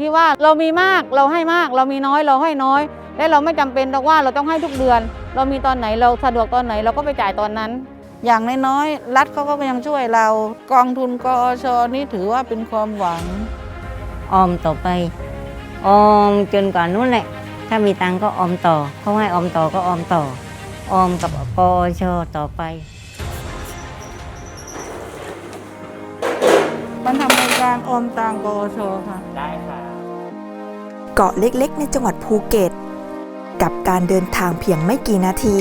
ที่ว่าเรามีมากเราให้มาก เรามีน้อยเราให้น้อย และเราไม่จำเป็นต้องว่าเราต้องให้ทุกเดือน เรามีตอนไหนเราสะดวกตอนไหนเราก็ไปจ่ายตอนนั้น อย่างน้อยๆรัฐเขาก็ยังช่วยเรา กองทุนกอชนี่ถือว่าเป็นความหวัง ออมต่อไป ออมจนกว่านู้นแหละ ถ้ามีตังค์ก็ออมต่อเขาให้ออมต่อก็ออมต่อ ออมกับปอชต่อไปมันทำรายการออมตังกอชค่ะ เกาะเล็กๆ ในจังหวัดภูเก็ต กับการเดินทางเพียงไม่กี่นาที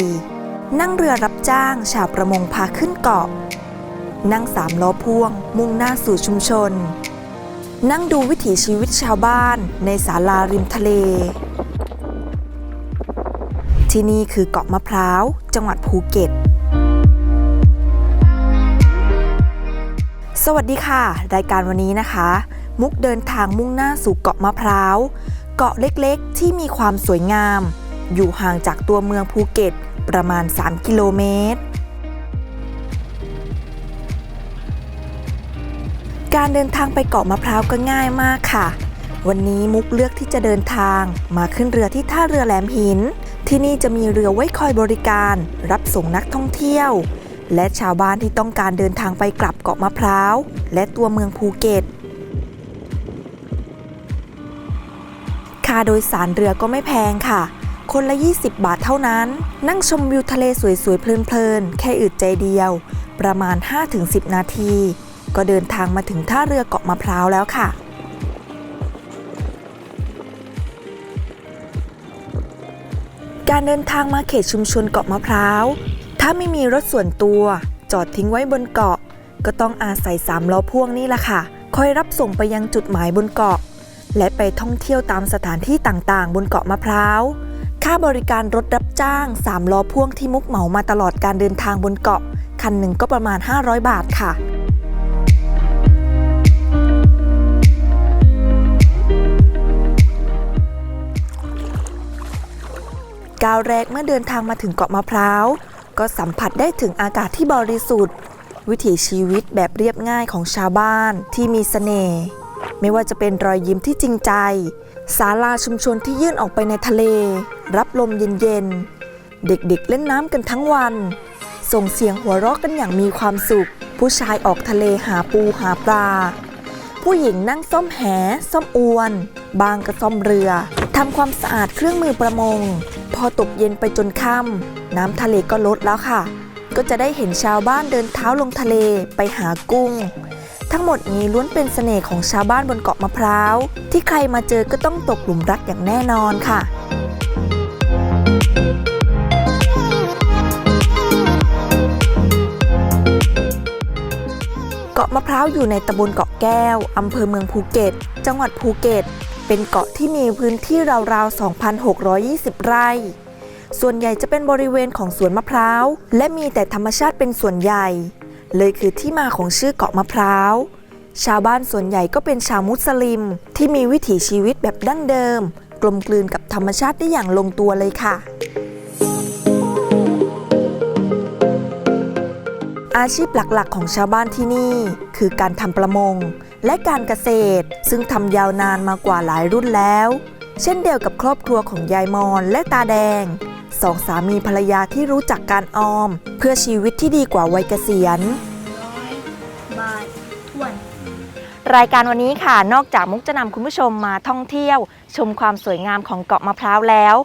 นั่งเรือรับจ้างชาวประมงพาขึ้นเกาะ นั่งสามล้อพ่วง มุ่งหน้าสู่ชุมชน นั่งดูวิถีชีวิตชาวบ้านในศาลาริมทะเล ที่นี่คือเกาะมะพร้าว จังหวัดภูเก็ตสวัสดีค่ะ รายการวันนี้นะคะ มุกเดินทางมุ่งหน้าสู่เกาะมะพร้าว เกาะเล็กๆ ที่มีความสวยงาม อยู่ห่างจากตัวเมืองภูเก็ตประมาณ 3 กิโลเมตร การเดินทางไปเกาะมะพร้าวก็ง่ายมากค่ะ วันนี้มุกเลือกที่จะเดินทางมาขึ้นเรือที่ท่าเรือแหลมหิน ที่นี่จะมีเรือไว้คอยบริการ รับส่งนักท่องเที่ยว และชาวบ้านที่ต้องการเดินทางไปกลับเกาะมะพร้าว และตัวเมืองภูเก็ตาโดยสารเรือก็ไม่แพงค่ะ คนละ 20 บาทเท่านั้น นั่งชมวิวทะเลสวยๆ เพลินๆ แค่อึดใจเดียว ประมาณ 5-10 นาที ก็เดินทางมาถึงท่าเรือเกาะมะพร้าวแล้วค่ะการเดินทางมาเขตชุมชนเกาะมะพร้าว ถ้าไม่มีรถส่วนตัว จอดทิ้งไว้บนเกาะ ก็ต้องอาศัยสามล้อพ่วงนี่แหละค่ะ คอยรับส่งไปยังจุดหมายบนเกาะ และไปท่องเที่ยวตามสถานที่ต่างๆ บนเกาะมะพร้าว ค่าบริการรถรับจ้าง 3 ล้อพ่วงที่มุกเหมามาตลอดการเดินทางบนเกาะ คันหนึ่งก็ประมาณ 500 บาทค่ะก้าวแรกเมื่อเดินทางมาถึงเกาะมะพร้าว ก็สัมผัสได้ถึงอากาศที่บริสุทธิ์ วิถีชีวิตแบบเรียบง่ายของชาวบ้านที่มีเสน่ห์ ไม่ว่าจะเป็นรอยยิ้มที่จริงใจ ศาลาชุมชนที่ยื่นออกไปในทะเล รับลมเย็นๆ เด็กๆเล่นน้ำกันทั้งวัน ส่งเสียงหัวเราะกันอย่างมีความสุข ผู้ชายออกทะเลหาปูหาปลา ผู้หญิงนั่งซ่อมแหซ่อมอวน บางก็ซ่อมเรือทำความสะอาดเครื่องมือประมง พอตกเย็นไปจนค่ำน้ำทะเลก็ลดแล้วค่ะ ก็จะได้เห็นชาวบ้านเดินเท้าลงทะเลไปหากุ้ง ทั้งหมดนี้ล้วนเป็นเสน่ห์ของชาวบ้านบนเกาะมะพร้าว ที่ใครมาเจอก็ต้องตกหลุมรักอย่างแน่นอนค่ะเกาะมะพร้าวอยู่ในตำบลเกาะแก้ว อำเภอเมืองภูเก็ต จังหวัดภูเก็ต เป็นเกาะที่มีพื้นที่ราวๆ 2,620 ไร่ ส่วนใหญ่จะเป็นบริเวณของสวนมะพร้าว และมีแต่ธรรมชาติเป็นส่วนใหญ่ เลยคือที่มาของชื่อเกาะมะพร้าว ชาวบ้านส่วนใหญ่ก็เป็นชาวมุสลิม ที่มีวิถีชีวิตแบบดั้งเดิม กลมกลืนกับธรรมชาติได้อย่างลงตัวเลยค่ะ อาชีพหลักๆ ของชาวบ้านที่นี่ คือการทำประมง และการเกษตร ซึ่งทำยาวนานมากว่าหลายรุ่นแล้ว เช่นเดียวกับครอบครัวของยายมอนและตาแดงสองสามีภรรยาที่รู้จักการออม เพื่อชีวิตที่ดีกว่าวัยเกษียณ รายการวันนี้ค่ะ นอกจากมุกจะนำคุณผู้ชมมาท่องเที่ยว ชมความสวยงามของเกาะมะพร้าวแล้ว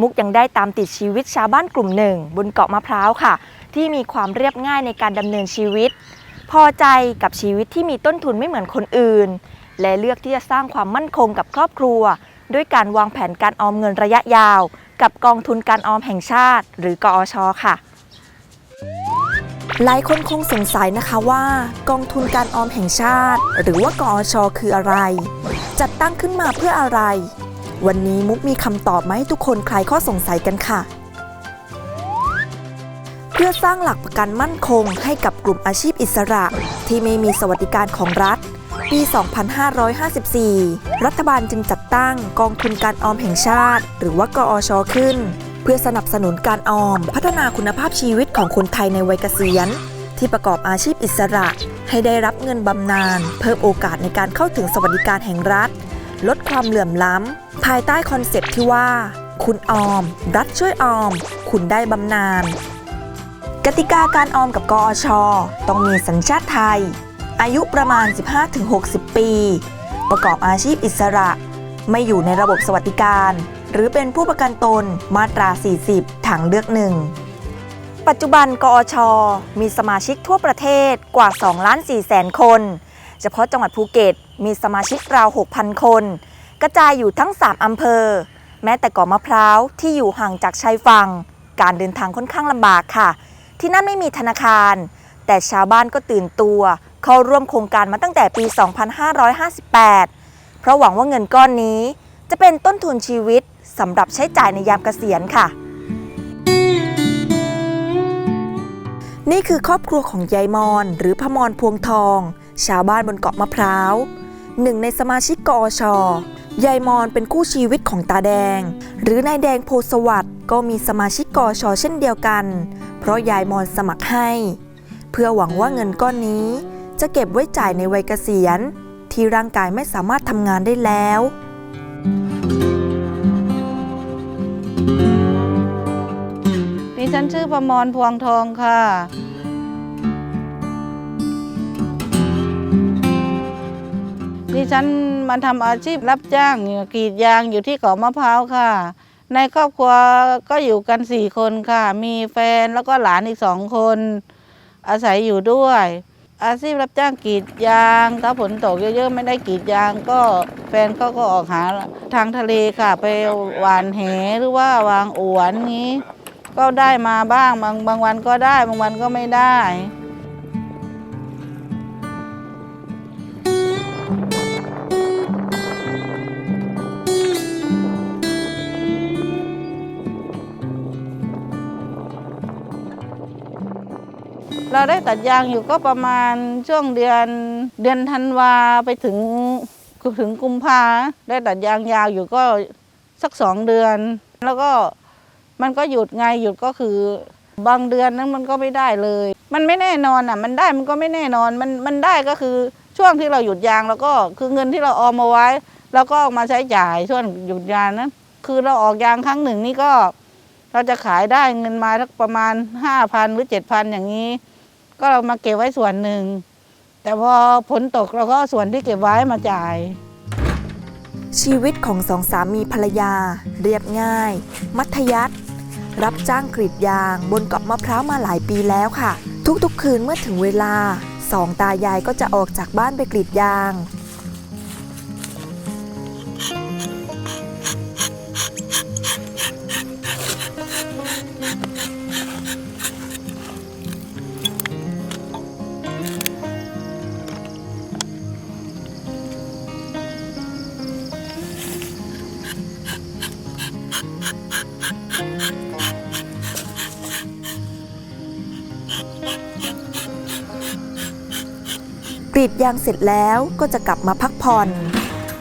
มุกยังได้ตามติดชีวิตชาวบ้านกลุ่มหนึ่ง บนเกาะมะพร้าวค่ะ ที่มีความเรียบง่ายในการดำเนินชีวิต พอใจกับชีวิตที่มีต้นทุนไม่เหมือนคนอื่น และเลือกที่จะสร้างความมั่นคงกับครอบครัว ด้วยการวางแผนการออมเงินระยะยาว กับกองทุนการออมแห่งชาติ หรือกอชค่ะ หลายคนคงสงสัยนะคะว่า กองทุนการออมแห่งชาติ หรือว่ากอชคืออะไร จัดตั้งขึ้นมาเพื่ออะไร วันนี้มุกมีคำตอบมาให้ทุกคนคลายข้อสงสัยกันค่ะ เพื่อสร้างหลักประกันมั่นคงให้กับกลุ่มอาชีพอิสระ ที่ไม่มีสวัสดิการของรัฐ ปี 2554 รัฐบาลจึงจัดตั้งกองทุนการออมแห่งชาติ หรือว่ากอชขึ้น เพื่อสนับสนุนการออม พัฒนาคุณภาพชีวิตของคนไทยในวัยเกษียณ ที่ประกอบอาชีพอิสระ ให้ได้รับเงินบำนาญเพิ่มโอกาสในการเข้าถึงสวัสดิการแห่งรัฐ ลดความเหลื่อมล้ำ ภายใต้คอนเซปต์ที่ว่า คุณออม รัฐช่วยออม คุณได้บำนาญกติกาการออมกับกอช ต้องมีสัญชาติไทย อายุประมาณ 15-60 ปี ประกอบอาชีพอิสระ ไม่อยู่ในระบบสวัสดิการ หรือเป็นผู้ประกันตนมาตรา 40ทางเลือกหนึ่งปัจจุบันกอช มีสมาชิกทั่วประเทศกว่า2ล้าน4แสนคน เฉพาะจังหวัดภูเก็ตมีสมาชิกราว 6,000 คน กระจายอยู่ทั้ง 3 อำเภอ แม้แต่เกาะมะพร้าวที่อยู่ห่างจากชายฝั่ง การเดินทางค่อนข้างลำบากค่ะ ที่นั่นไม่มีธนาคาร แต่ชาวบ้านก็ตื่นตัว เข้าร่วมโครงการมาตั้งแต่ปี 2558 เพราะหวังว่าเงินก้อนนี้ จะเป็นต้นทุนชีวิต สำหรับใช้จ่ายในยามเกษียณค่ะ นี่คือครอบครัวของยายมอน หรือพมรพวงทอง ชาวบ้านบนเกาะมะพร้าวหนึ่งในสมาชิกกอชอยายมอนเป็นคู่ชีวิตของตาแดง หรือนายแดงโพสวัสด์ก็มีสมาชิกกอชเช่นเดียวกัน เพราะยายมอนสมัครให้ เพื่อหวังว่าเงินก้อนนี้ จะเก็บไว้จ่ายในวัยเกษียณ ที่ร่างกายไม่สามารถทำงานได้แล้ว ดิฉันชื่อประมรพวงทองค่ะ ดิฉันมาทำอาชีพรับจ้างกรีดยางอยู่ที่เกาะมะพร้าวค่ะ ในครอบครัวก็อยู่กันสี่คนค่ะ มีแฟนแล้วก็หลานอีกสองคน อาศัยอยู่ด้วย อาชีพรับจ้างกรีดยาง ถ้าฝนตกเยอะๆไม่ได้กรีดยาง ก็แฟนเขาก็ออกหาทางทะเลค่ะ ไปหวานแหหรือว่าวางอวนนี้ ก็ได้มาบ้างบางบางวันก็ได้บางวันก็ไม่ได้ เราได้ตัดยางอยู่ก็ประมาณช่วงเดือนเดือนธันวาไปถึงถึงกุมภาได้ตัดยางยาวอยู่ก็สักสองเดือน แล้วก็มันก็หยุดไงหยุดก็คือบางเดือนนั้นมันก็ไม่ได้เลย มันไม่แน่นอนอะ มันได้มันก็ไม่แน่นอน มันมันได้ก็คือช่วงที่เราหยุดยางแล้วก็คือเงินที่เราออมมาไว้ แล้วก็เอามาใช้จ่ายช่วงหยุดยางนั้น คือเราออกยางครั้งหนึ่งนี่ก็ เราจะขายได้เงินมาสักประมาณห้าพันหรือเจ็ดพันอย่างนี้ ก็เรามาเก็บไว้ส่วนหนึ่ง แต่พอฝนตกเราก็เอาส่วนที่เก็บไว้มาจ่าย ชีวิตของสองสามีภรรยา เรียบง่าย มัธยัติรับจ้างกรีดยางบนเกาะมะพร้าวมาหลายปีแล้วค่ะ ทุกๆคืนเมื่อถึงเวลาสองตายายก็จะออกจากบ้านไปกรีดยางางเสร็จแล้วก็จะกลับมาพักผ่อน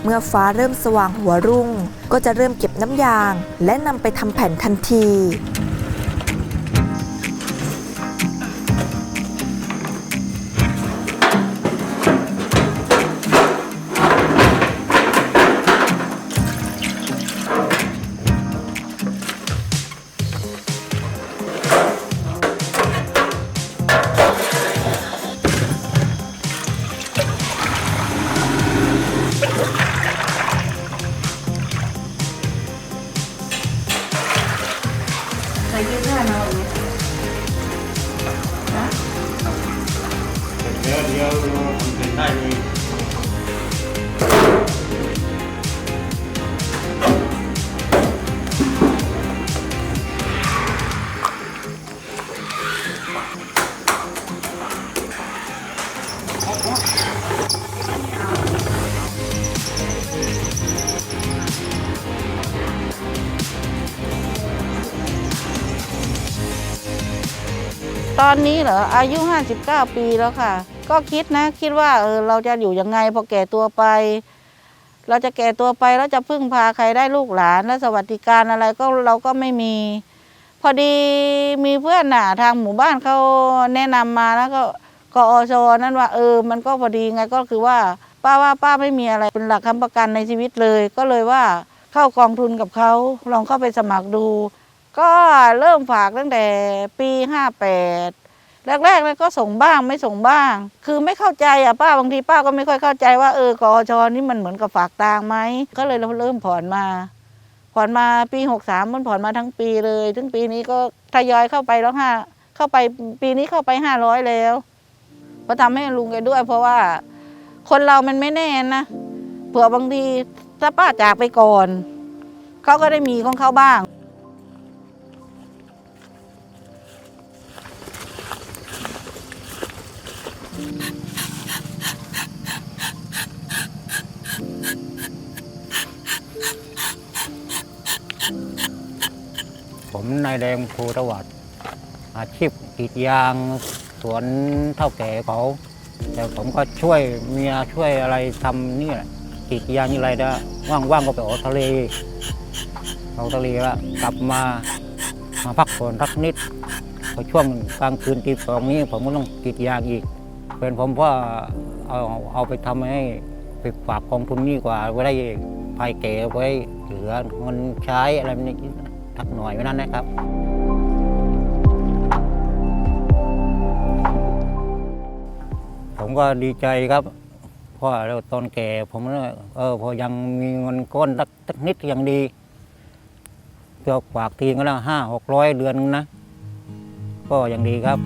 เมื่อฟ้าเริ่มสว่างหัวรุ่ง ก็จะเริ่มเก็บน้ำยาง และนำไปทำแผ่นทันที ตอนนี้เหรออายุ 59 ปีแล้วค่ะ ก็คิดนะคิดว่าเออเราจะอยู่ยังไงพอแก่ตัวไป เราจะแก่ตัวไปแล้วจะพึ่งพาใครได้ลูกหลานและสวัสดิการอะไรก็เราก็ไม่มี พอดีมีเพื่อนน่ะทางหมู่บ้านเขาแนะนำมาแล้วก็กอชนั่นว่าเออ มันก็พอดีไงก็คือว่า ป้าว่าป้าไม่มีอะไรเป็นหลักค้ำประกันในชีวิตเลย ก็เลยว่าเข้ากองทุนกับเขาลองเข้าไปสมัครดู ก็เริ่มฝากตั้งแต่ปีห้าแปดแรกๆเลยก็ส่งบ้างไม่ส่งบ้าง คือไม่เข้าใจอะป้าบางทีป้าก็ไม่ค่อยเข้าใจว่าเออกอชอนี่มันเหมือนกับฝากตังไหมก็เลยเราเริ่มผ่อนมา ผ่อนมาปีหกสามมันผ่อนมาทั้งปีเลย ถึงปีนี้ก็ทยอยเข้าไปแล้วห้าเข้าไปปีนี้เข้าไปห้าร้อยแล้วก็ทำให้ลุงแกด้วย เพราะว่าคนเรามันไม่แน่นะเผื่อบางทีถ้าป้าจากไปก่อนเขาก็ได้มีของเขาบ้าง ผมนายแดงภูตวัดอาชีพกรีดยางสวนเท่าแก่เขา แต่ผมก็ช่วยเมียช่วยอะไรทำนี่แหละกรีดยางอะไรได้ว่างๆก็ไปออกทะเลออกทะเลแล้วกลับมามาพักผ่อนพักนิดพอช่วงกลางคืนตีสองนี้ผมก็ต้องกรีดยางอีกเป็นผมว่าเอาเอาไปทำให้ไปฝากกองทุนนี่กว่าไว้ได้ภายแก่ไว้เหลือเงินใช้อะไรนี่ักหน่อยไว้นั้นนะครับผมก็ดีใจครับเพราะตอนแก่ผมเออพอยังมีเงินก้อนสักนิดยังดีก็ฝากทีก็แล้วห้าหกร้อยเดือนนึงนะก็ยังดีครับ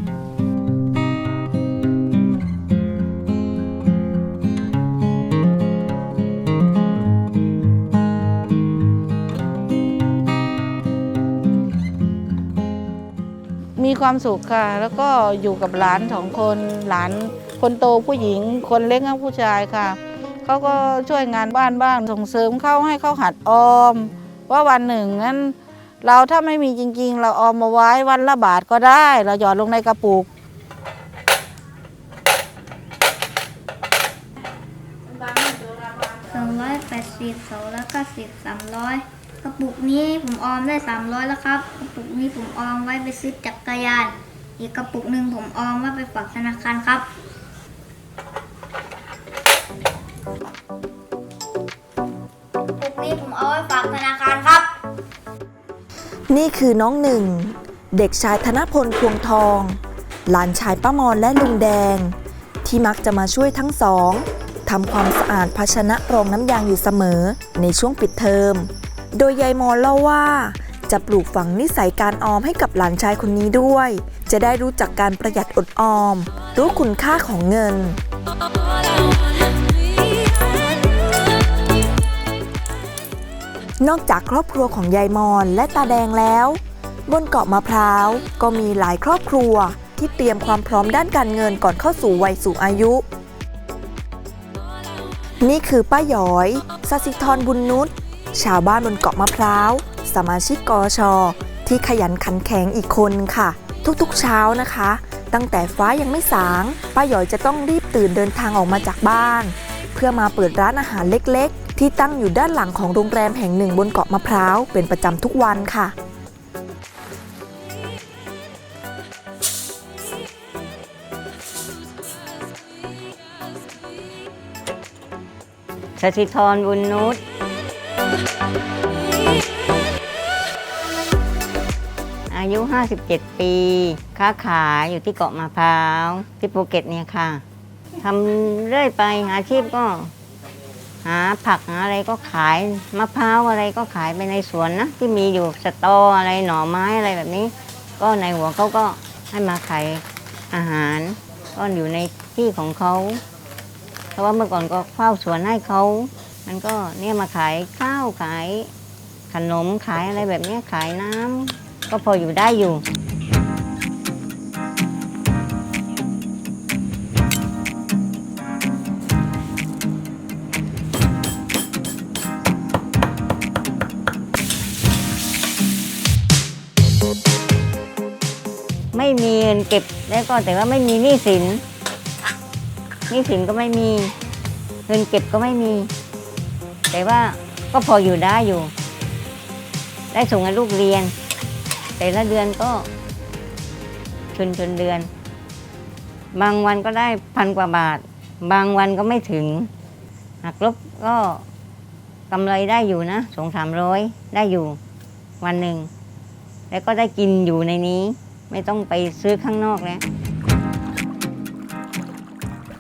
มีความสุขค่ะ แล้วก็อยู่กับหลานสองคนหลานคนโตผู้หญิง คนเล็กก็ผู้ชายค่ะเขาก็ช่วยงานบ้านบ้างส่งเสริมเขาให้เขาหัดออม ว่าวันหนึ่งนั้น เราถ้าไม่มีจริง ๆ เราออมมาไว้วันละบาทก็ได้ เราหยอดลงในกระปุกสองร้อยแปดสิบสองร้อยเก้าสิบสามร้อย กระปุกนี้ผมออมได้สามร้อยแล้วครับ กระปุกนี้ผมออมไว้ไปซื้อจักรยาน อีกกระปุกหนึ่งผมออมไว้ไปฝากธนาคารครับ กระปุกนี้ผมเอาไว้ฝากธนาคารครับ นี่คือน้องหนึ่ง เด็กชายธนพลพวงทอง หลานชายป้ามอนและลุงแดง ที่มักจะมาช่วยทั้งสองทำความสะอาดภาชนะรองน้ำยางอยู่เสมอในช่วงปิดเทอม โดยยายมอนเล่าว่า จะปลูกฝังนิสัยการออมให้กับหลานชายคนนี้ด้วย จะได้รู้จักการประหยัดอดออม รู้คุณค่าของเงิน นอกจากครอบครัวของยายมอนและตาแดงแล้ว บนเกาะมะพร้าว ก็มีหลายครอบครัวที่เตรียมความพร้อมด้านการเงินก่อนเข้าสู่วัยสูงอายุ นี่คือป้าหยอย สสิธรบุญนุช ชาวบ้านบนเกาะมะพร้าว สมาชิกกอชอที่ขยันขันแข็งอีกคนค่ะ ทุกๆเช้านะคะ ตั้งแต่ฟ้ายังไม่สาง ป้าหยอยจะต้องรีบตื่นเดินทางออกมาจากบ้าน เพื่อมาเปิดร้านอาหารเล็กๆ ที่ตั้งอยู่ด้านหลังของโรงแรมแห่งหนึ่งบนเกาะมะพร้าวเป็นประจำทุกวันค่ะสถิธรบุญนุช ยุ 57 ปี ค้าขายอยู่ที่เกาะมะพร้าวที่ภูเก็ตเนี่ยค่ะทำเรื่อยไปอาชีพก็ หาผักหาอะไรก็ขายมะพร้าวอะไรก็ขายไปในสวนนะ ที่มีอยู่สตออะไรหน่อไม้อะไรแบบนี้ ก็ในหัวเขาก็ให้มาขายอาหาร ก็อยู่ในที่ของเขาเพราะว่าเมื่อก่อนก็เฝ้าสวนให้เขา มันก็เนี่ยมาขายข้าวขายขนมขายอะไรแบบนี้ขายน้ำ ก็พออยู่ได้อยู่ไม่ม่มีเงินเก็บแล้วก็แต่ว่าไม่มีหนี้สินหนี้สินก็ไม่มี เงินเก็บก็ไม่มี แต่ว่าก็พออยู่ได้อยู่ ได้ส่งให้ลูกเรียน แต่ละเดือนก็ชนชนเดือน บางวันก็ได้พันกว่าบาท บางวันก็ไม่ถึงหักลบก็กำไรได้อยู่นะสองสามร้อยได้อยู่วันหนึ่ง แล้วก็ได้กินอยู่ในนี้ ไม่ต้องไปซื้อข้างนอกแล้ว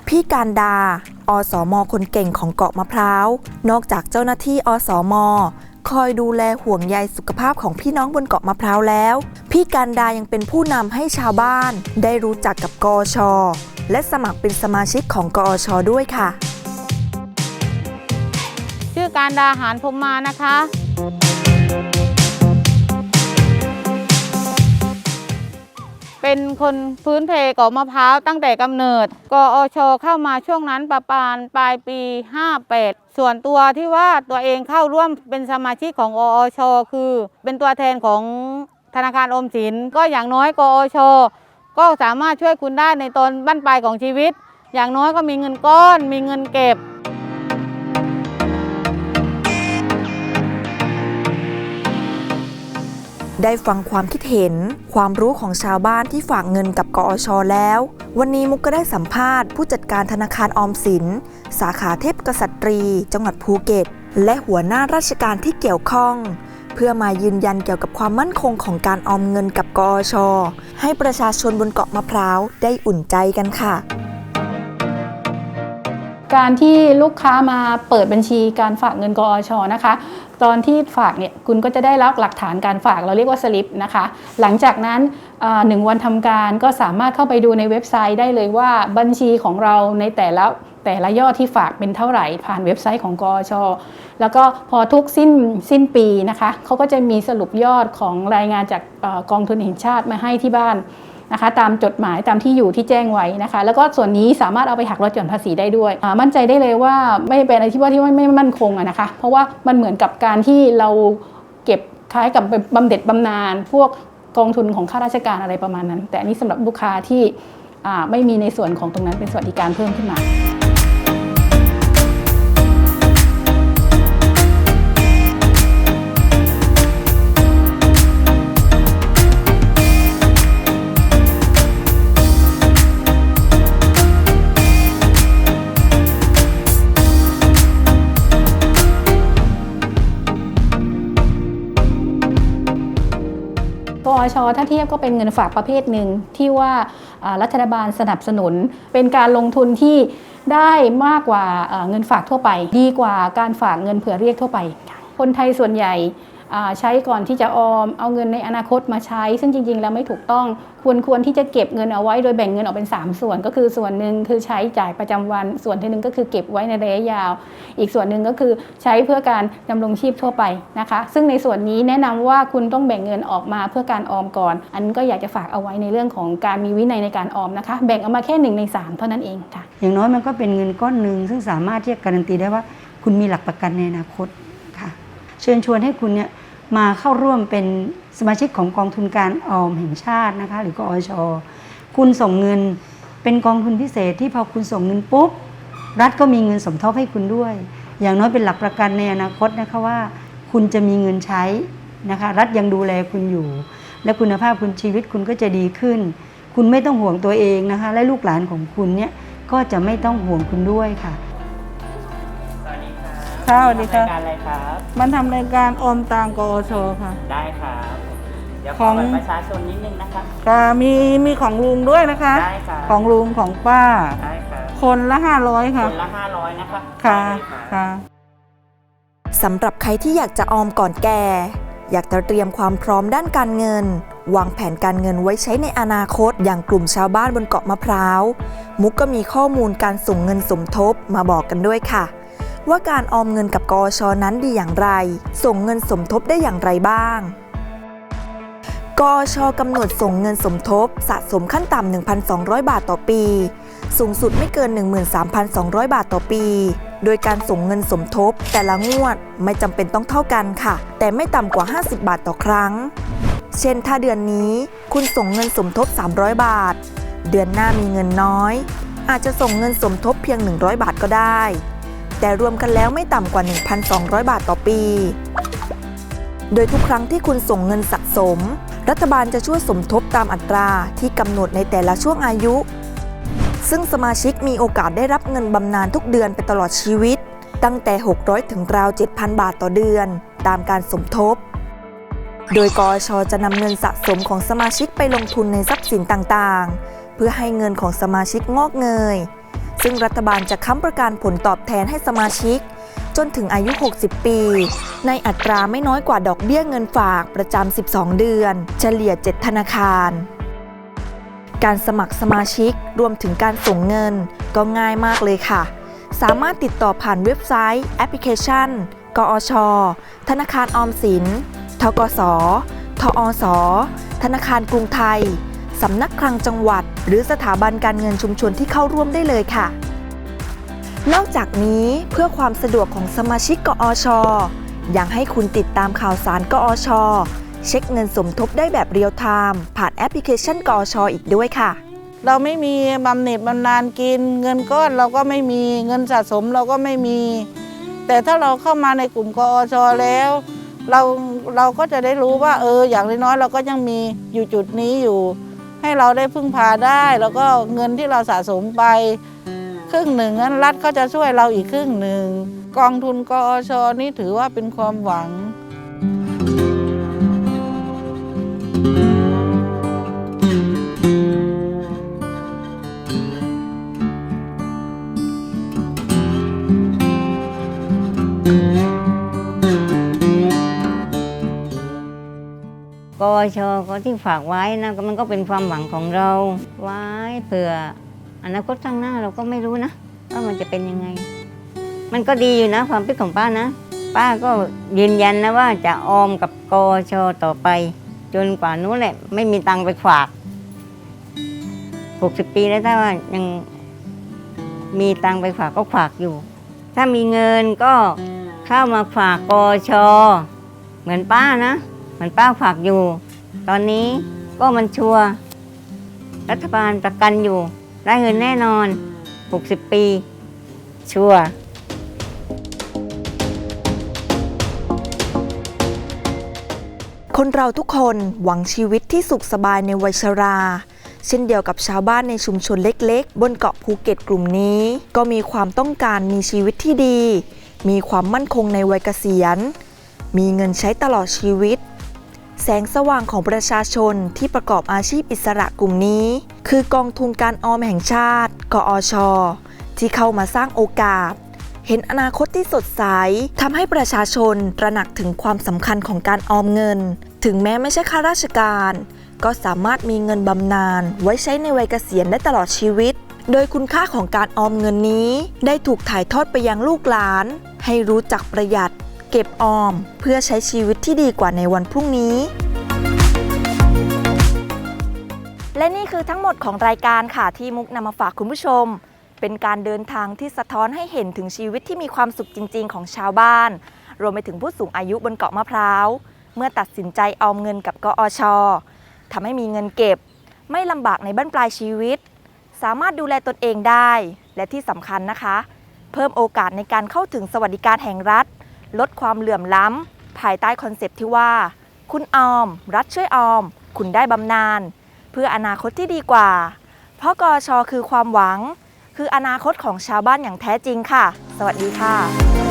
พี่การดา อสมคนเก่งของเกาะมะพร้าว นอกจากเจ้าหน้าที่อสม คอยดูแลห่วงใยสุขภาพของพี่น้องบนเกาะมะพร้าวแล้ว พี่การดายังเป็นผู้นำให้ชาวบ้าน ได้รู้จักกับกอชและสมัครเป็นสมาชิกของกอชด้วยค่ะ ชื่อการดาหารพมมานะคะ เป็นคนพื้นเพเกาะมะพร้าวตั้งแต่กำเนิด กอชเข้ามาช่วงนั้นประมาณปลายปี 58 ส่วนตัวที่ว่าตัวเองเข้าร่วมเป็นสมาชิกของออช คือ เป็นตัวแทนของธนาคารอมสิน ก็อย่างน้อยกอช ก็สามารถช่วยคุณได้ในตอนบั้นปลายของชีวิต อย่างน้อยก็มีเงินก้อน มีเงินเก็บได้ฟังความคิดเห็น ความรู้ของชาวบ้านที่ฝากเงินกับกอชแล้ว วันนี้มุกก็ได้สัมภาษณ์ผู้จัดการธนาคารออมสิน สาขาเทพกษัตรี จังหวัดภูเก็ต และหัวหน้าราชการที่เกี่ยวข้อง เพื่อมายืนยันเกี่ยวกับความมั่นคงของการออมเงินกับกอชให้ประชาชนบนเกาะมะพร้าวได้อุ่นใจกันค่ะการที่ลูกค้ามาเปิดบัญชีการฝากเงินกอชนะคะ ตอนที่ฝากเนี่ยคุณก็จะได้รับหลักฐานการฝากเราเรียกว่าสลิปนะคะ หลังจากนั้นหนึ่งวันทำการก็สามารถเข้าไปดูในเว็บไซต์ได้เลยว่าบัญชีของเราในแต่ละ แต่ละยอดที่ฝากเป็นเท่าไหร่ผ่านเว็บไซต์ของกอชแล้วก็พอทุกสิ้นสิ้นปีนะคะเขาก็จะมีสรุปยอดของรายงานจากอกองทุนแห่งชาติมาให้ที่บ้านนะคะตามจดหมายตามที่อยู่ที่แจ้งไว้นะคะ แล้วก็ส่วนนี้สามารถเอาไปหักลดหย่อนภาษีได้ด้วย มั่นใจได้เลยว่าไม่เป็นอะไรที่ว่าที่ว่าไม่มั่นคงนะคะ เพราะว่ามันเหมือนกับการที่เราเก็บคล้ายกับบำเหน็จบำนาญพวกกองทุนของข้าราชการอะไรประมาณนั้น แต่อันนี้สำหรับลูกค้าที่ไม่มีในส่วนของตรงนั้นเป็นสวัสดิการเพิ่มขึ้นมา อชถ้าเทียบก็เป็นเงินฝากประเภทหนึ่งที่ว่ารัฐบาลสนับสนุน เป็นการลงทุนที่ได้มากกว่าเงินฝากทั่วไป ดีกว่าการฝากเงินเผื่อเรียกทั่วไป คนไทยส่วนใหญ่ ใช้ก่อนที่จะออม เอาเงินในอนาคตมาใช้ ซึ่งจริง ๆ แล้วไม่ถูกต้องควรควรที่จะเก็บเงินเอาไว้โดยแบ่งเงินออกเป็น 3 ส่วน ก็คือส่วนหนึ่งคือใช้จ่ายประจำวัน ส่วนที่หนึ่งก็คือเก็บไว้ในระยะยาว อีกส่วนหนึ่งก็คือใช้เพื่อการดำรงชีพทั่วไปนะคะ ซึ่งในส่วนนี้แนะนำว่าคุณต้องแบ่งเงินออกมาเพื่อการออมก่อน อันนก็อยากจะฝากเอาไว้ในเรื่องของการมีวินัยในการออมนะคะ แบ่งเอามาแค่หนึ่งในสามเท่านั้นเองค่ะ อย่างน้อยมันก็เป็นเงินก้อนหนึ่งซึ่งสามารถที่จะการันตีได้ว่า คุณมีหลักประกันในอนาคตค่ะ เชิญชวนให้คุณเนี่ย มาเข้าร่วมเป็นสมาชิกของกองทุนการออมแห่งชาตินะคะ หรือกอชคุณส่งเงินเป็นกองทุนพิเศษที่พอคุณส่งเงินปุ๊บ รัฐก็มีเงินสมทบให้คุณด้วย อย่างน้อยเป็นหลักประกันในอนาคตนะคะว่า คุณจะมีเงินใช้นะคะ รัฐยังดูแลคุณอยู่ และคุณภาพคุณชีวิตคุณก็จะดีขึ้น คุณไม่ต้องห่วงตัวเองนะคะ และลูกหลานของคุณเนี่ยก็จะไม่ต้องห่วงคุณด้วยค่ะ ค่ะสวัสดีค่ะรายการอะไรครับ มันทำรายการออมตังกอชค่ะ ได้ครับ เดี๋ยวขขออง บัตรประชาชนนิดนึงนะครับก็มีมีของลุงด้วยนะคะ ได้ครับของลุงของป้า ได้ครับคนละห้าร้อยคค่ะนละ500นะครับค่ะได้เลยรับ ค่ะ สำหรับใครที่อยากจะออมก่อนแก่ อยากจะเตรียมความพร้อมด้านการเงิน วางแผนการเงินไว้ใช้ในอนาคตอย่างกลุ่มชาวบ้านบนเกาะมะพร้าว มุกก็มีข้อมูลการส่งเงินสมทบมาบอกกันด้วยค่ะ ว่าการออมเงินกับกอชนั้นดีอย่างไร ส่งเงินสมทบได้อย่างไรบ้าง กอชกำหนดส่งเงินสมทบ สะสมขั้นต่ำ 1,200 บาทต่อปี สูงสุดไม่เกิน 13,200 บาทต่อปี โดยการส่งเงินสมทบ แต่ละงวดไม่จำเป็นต้องเท่ากันค่ะ แต่ไม่ต่ำกว่า 50 บาทต่อครั้ง เช่น ถ้าเดือนนี้คุณส่งเงินสมทบ 300 บาท เดือนหน้ามีเงินน้อยอาจจะส่งเงินสมทบเพียง 100 บาทก็ได้ แต่รวมกันแล้วไม่ต่ำกว่า 1,200 บาทต่อปี โดยทุกครั้งที่คุณส่งเงินสะสม รัฐบาลจะช่วยสมทบตามอัตราที่กำหนดในแต่ละช่วงอายุ ซึ่งสมาชิกมีโอกาสได้รับเงินบำนาญทุกเดือนไปตลอดชีวิต ตั้งแต่ 600 ถึงราว 7,000 บาทต่อเดือน ตามการสมทบโดยกอชจะนำเงินสะสมของสมาชิกไปลงทุนในทรัพย์สินต่างๆ เพื่อให้เงินของสมาชิกงอกเงย ซึ่งรัฐบาลจะค้ำประกันผลตอบแทนให้สมาชิก จนถึงอายุ 60 ปี ในอัตราไม่น้อยกว่าดอกเบี้ยเงินฝากประจำ 12 เดือน เฉลี่ย 7 ธนาคาร การสมัครสมาชิกรวมถึงการส่งเงินก็ง่ายมากเลยค่ะ สามารถติดต่อผ่านเว็บไซต์ แอปพลิเคชัน กอช ธนาคารออมสิน ทกส ทอส ธนาคารกรุงไทย สำนักคลังจังหวัด หรือสถาบันการเงินชุมชนที่เข้าร่วมได้เลยค่ะ นอกจากนี้เพื่อความสะดวกของสมาชิกกอชยังให้คุณติดตามข่าวสารกอชเช็คเงินสมทบได้แบบเรียลไทม์ผ่านแอปพลิเคชันกอชอีกด้วยค่ะ เราไม่มีบำเหน็จบำนาญกิน เงินก้อนเราก็ไม่มีเงินสะสมเราก็ไม่มี แต่ถ้าเราเข้ามาในกลุ่มกอชแล้ว เราเราก็จะได้รู้ว่าเอออย่างน้อยๆเราก็ยังมีอยู่จุดนี้อยู่ ให้เราได้พึ่งพาได้ แล้วก็เงินที่เราสะสมไปครึ่งหนึ่งนั้นรัฐก็จะช่วยเราอีกครึ่งหนึ่งกองทุนกอชนี่ถือว่าเป็นความหวัง กอชก็ที่ฝากไว้นะมันก็เป็นความหวังของเรา ไว้เผื่ออนาคตข้างหน้าเราก็ไม่รู้นะว่ามันจะเป็นยังไง มันก็ดีอยู่นะ ความคิดของป้านะ ป้าก็ยืนยันนะว่าจะออมกับกอชต่อไป จนกว่านู้นแหละ ไม่มีตังค์ไปฝาก60 ปีแล้วถ้าว่ายังมีตังค์ไปฝากก็ฝากอยู่ ถ้ามีเงินก็เข้ามาฝากกอชเหมือนป้านะ มือนป้าฝากอยู่ ตอนนี้ก็มันชัวร์รัฐบาลประกันอยู่ ได้เงินแน่นอน 60 ปี ชัวร์คนเราทุกคนหวังชีวิตที่สุขสบายในวัยชรา เช่นเดียวกับชาวบ้านในชุมชนเล็กๆ บนเกาะภูเก็ตกลุ่มนี้ ก็มีความต้องการมีชีวิตที่ดี มีความมั่นคงในวัยเกษียณ มีเงินใช้ตลอดชีวิต แสงสว่างของประชาชนที่ประกอบอาชีพอิสระกลุ่มนี้ คือกองทุนการออมแห่งชาติ กอช ที่เข้ามาสร้างโอกาส เห็นอนาคตที่สดใสทำให้ประชาชนตระหนักถึงความสำคัญของการออมเงิน ถึงแม้ไม่ใช่ข้าราชการ ก็สามารถมีเงินบำนาญไว้ใช้ในวัยเกษียณได้ตลอดชีวิต โดยคุณค่าของการออมเงินนี้ ได้ถูกถ่ายทอดไปยังลูกหลาน ให้รู้จักประหยัด เก็บออม เพื่อใช้ชีวิตที่ดีกว่าในวันพรุ่งนี้ และนี่คือทั้งหมดของรายการค่ะที่มุกนำมาฝากคุณผู้ชม เป็นการเดินทางที่สะท้อนให้เห็นถึงชีวิตที่มีความสุขจริง ๆ ของชาวบ้าน รวมไปถึงผู้สูงอายุบนเกาะมะพร้าว เมื่อตัดสินใจออมเงินกับกอชทำให้มีเงินเก็บ ไม่ลำบากในบั้นปลายชีวิต สามารถดูแลตนเองได้ และที่สำคัญนะคะ เพิ่มโอกาสในการเข้าถึงสวัสดิการแห่งรัฐ ลดความเหลื่อมล้ำ ภายใต้คอนเซปต์ที่ว่า คุณออม รัฐช่วยออม คุณได้บำนาญเพื่ออนาคตที่ดีกว่า เพราะกอชคือความหวัง คืออนาคตของชาวบ้านอย่างแท้จริงค่ะ สวัสดีค่ะ